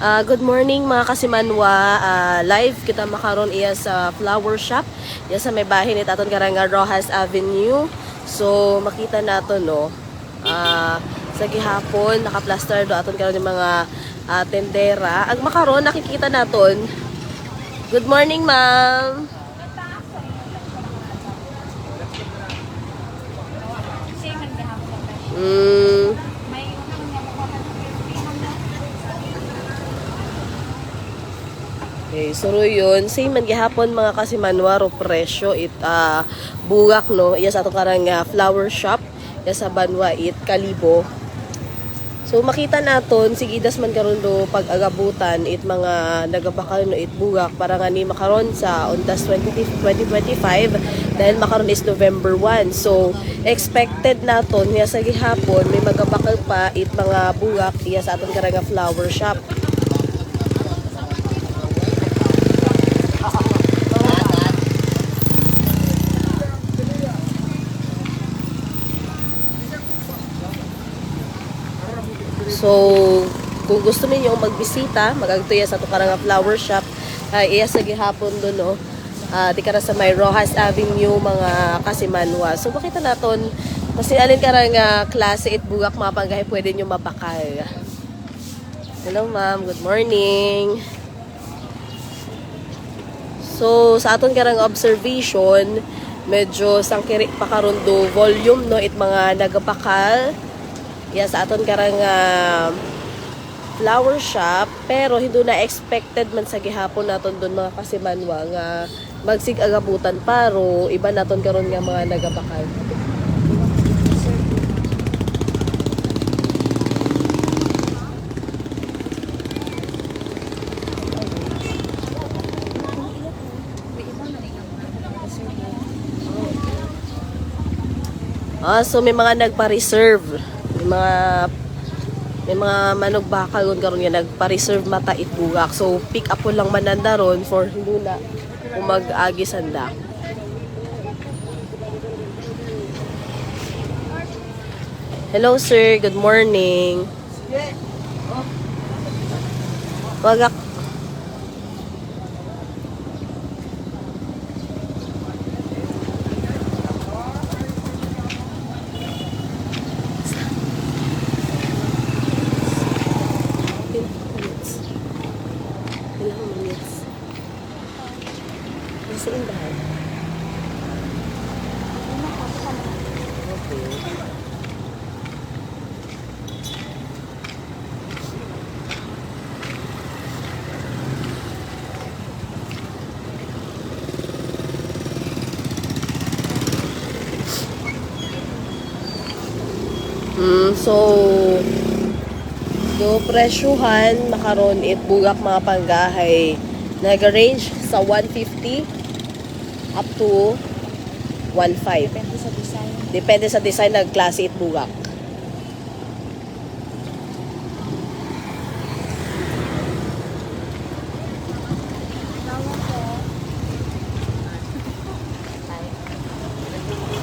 Ah, good morning mga kasimanwa. Ah, live kita makaron iya sa flower shop. Iya sa may bahin ni Taton Karanga Rojas Avenue. So makita nato no. Ah, sa gihapon naka-plaster do aton karon yung mga ah, tendera. Ang makaron nakikita naton. Good morning, ma'am. Mm, Okay, so yun, same man gihapon mga kasimanwaro presyo it ah, bugak no. Iya sa ato karang ah, flower shop, iya sa Banwa it Kalibo. So makita naton sigidas man karon do pag agabutan it mga nagabakal no it bugak para nga ni makaron sa undas 20, 2025 dahil makaron is November 1. So expected naton niya sa gihapon may magabakal pa it mga bugak iya sa aton karang ah, flower shop. So, kung gusto niyo magbisita, magagtuya sa Tukaranga Flower Shop, uh, iya sa gihapon doon, no? Ah, di ka sa may Rojas Avenue, mga Kasimanwa. So, makita naton, kasi alin ka nga klase it bugak mga panggahe, pwede nyo mapakal. Hello, ma'am. Good morning. So, sa aton karang observation, medyo sangkiri pa karon do volume no it mga nagapakal. Ya sa aton karang ah, flower shop pero hindi na expected man sa gihapon naton doon mga kasimanwa nga magsig agabutan paro iba naton karon nga mga nagapakal. Ah, so may mga nagpa-reserve. May mga may mga manog bakal gon karon nga nagpa-reserve mata itbugak. So pick up po lang mananda ron for hindi na kung mag-agi sanda. Hello sir, good morning. Wagak Mm, so, So, presyuhan, makaron it bugak mga panggahay. Nag-range sa 150 up to 15. Depende sa design. Depende sa design ng klase it bugak.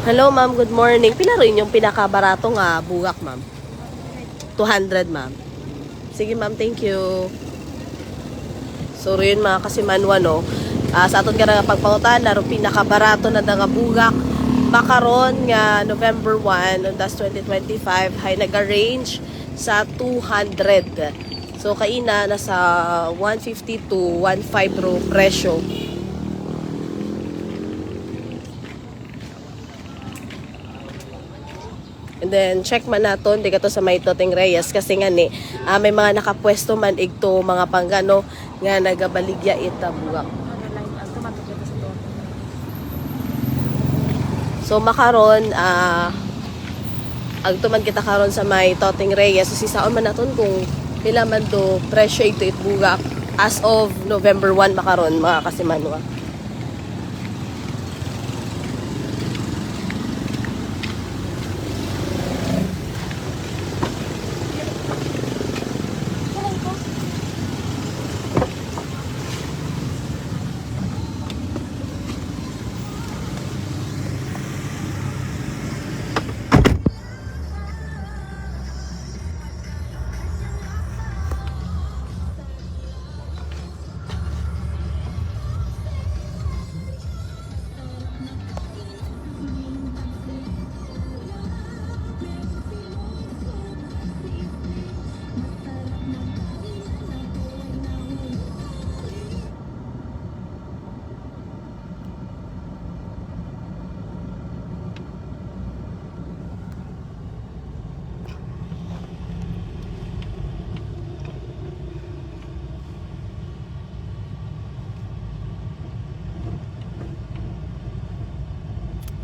Hello ma'am, good morning. Pila rin yung pinakabarato nga bugak ma'am? 200 ma'am. Sige ma'am, thank you. So rin mga kasimanwa no. Ah, sa aton ka nga pagpangutan, laro pinakabarato na nga bugak. Makaron nga November 1, on das 2025, hay nag-arrange sa 200. So kaina nasa 150 to 15 ro presyo. And then, check man naton di to sa may Toteng Reyes kasi nga ni, ah, may mga nakapwesto man igto mga panggano nga nagabaligya ita buwak. So, makaron, ah, agtuman kita karon sa may Toteng Reyes. So, sisaon man naton kung pila man to presyo ito itbugak as of November 1 makaron mga kasimanwa.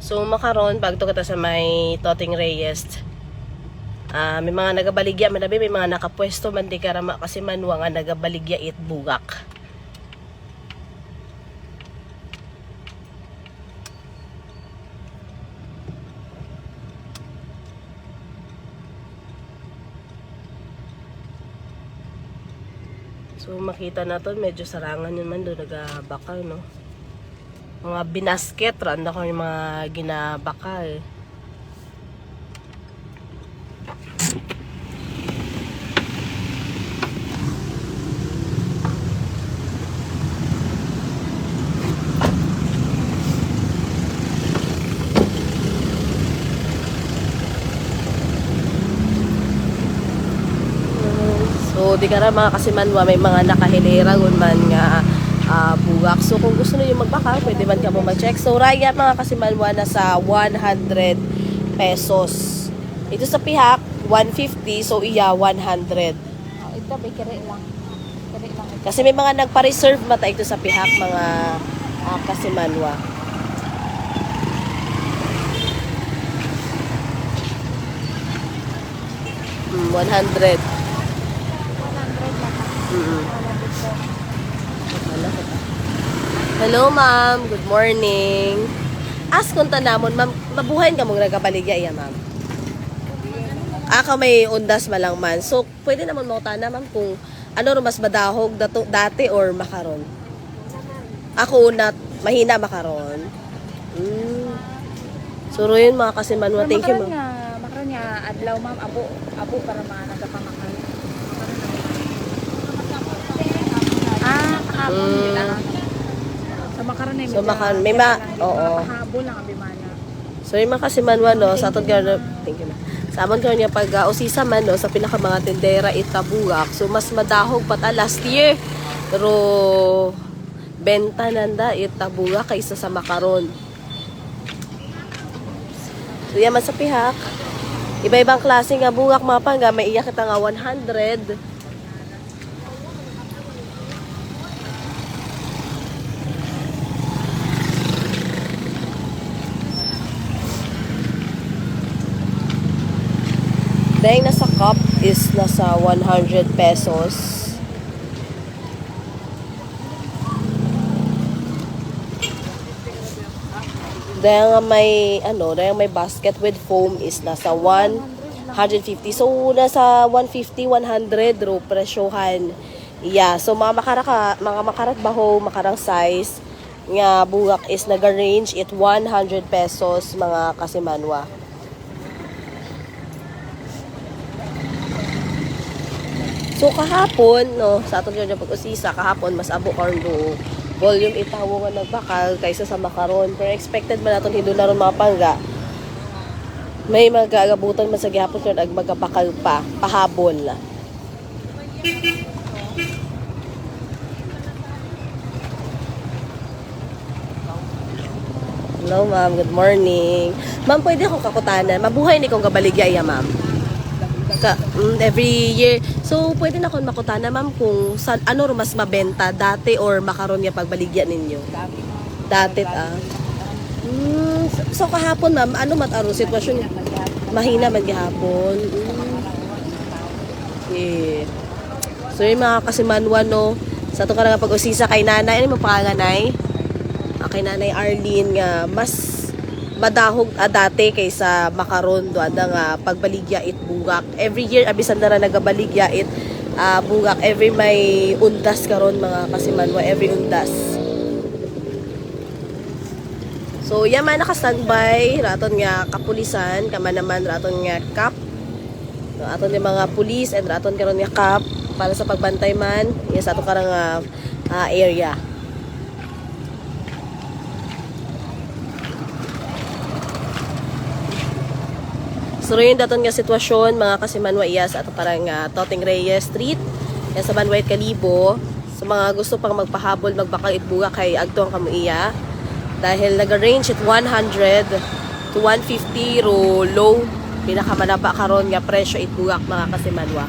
So makaron pag to kita sa may Toting Reyes. Ah, may mga nagabaligya man may mga nakapwesto man di karama kasi manwa nga nagabaligya it bugak. So makita natin medyo sarangan yun man doon nagabaka no. Mga binasket randa ko yung mga ginabaka eh. So, di ka na mga kasimanwa, may mga nakahilera man nga ah, buwak. So, kung gusto niyo magbaka, pwede man ka mo mag-check. So, raya mga kasimanwa na sa 100 pesos. Ito sa pihak, 150. So, iya, 100. Oh, ito, may kere lang. Kere lang. ito. Kasi may mga nagpa-reserve mata ito sa pihak, mga ah, kasimanwa. Mm, 100. 100 lang. Mm-mm. Wala dito. Wala ko pa. Hello, ma'am. Good morning. Ask kung tanamon, ma'am, mabuhayin ka mong nagabaligya iya, ma'am. Aka may undas malang man. So, pwede naman mo tana, ma'am, kung ano ro mas madahog dato, dati or makaron. Ako una, mahina makaron. Mm. So, yun mga kasimanwa. Pero Thank you, ma'am. nga, makaroon nga, adlaw ma'am, abo, abo para managapamakal. Ah, kahapon Mm. Makaroon ay So, makaroon- may ma- oo. Mahabol lang ang bimana. So yung mga kasimanwa no, sa aton karon thank you na. Sa amon karon nga pag uh, usisa man no sa pinaka mga tendera itabugak. So mas madahog pata last year. Pero benta nanda itabugak kaysa sa makaron. So yaman sa pihak. Iba-ibang klase nga bugak mga pangga may iya kita nga 100. Dahil nasa cup is nasa 100 pesos. Dahil nga may, ano, dahil may basket with foam is nasa 150. So, nasa 150, 100 ro presyohan. Yeah, so mga makaraka, mga makarat baho, makarang size, nga buwak is nag-range it 100 pesos mga kasimanwa. So kahapon, no, sa aton yung pag-usisa, kahapon mas abo karon do volume itawo nga nagbakal kaysa sa makaron. Pero expected man naton hindo na ron mga pangga. May magagabutan man sa gihapon yun ag magabakal pa, pahabol. Hello, ma'am. Good morning. Ma'am, pwede akong kakutanan. Mabuhay ni kong kabaligya, iya, ma'am. Ka, mm, every year. So, pwede na akong makutana, ma'am, kung sa, ano mas mabenta, dati or makaroon niya pagbaligya ninyo? Dati, ah. Mm, so, kahapon, ma'am, ano mataro sitwasyon? Mahina man gihapon. Mm. Yeah. So, yung mga kasimanwan, no, sa ito ka nga pag-usisa kay nanay, ano mo panganay? Ah, kay nanay Arlene nga, mas madahog ah, dati kaysa makaron do ada nga pagbaligya it bugak every year abisan na ra nagabaligya it ah, bugak every may undas karon mga kasimanwa every undas. So yaman naka standby raton nga kapulisan kama naman raton nga kap. No, aton yung mga pulis and raton karon nga kap para sa pagbantay man. Yes ato karang ah, area So rin daton nga sitwasyon mga kasimanwa iyas ato parang uh, Toting Reyes Street. Yan sa Banwait Kalibo sa mga gusto pang magpahabol magbakal itbuga kay agtong kamo iya dahil nag-range it 100 to 150 ro low pinakamanaba karon nga presyo itbugak mga kasimanwa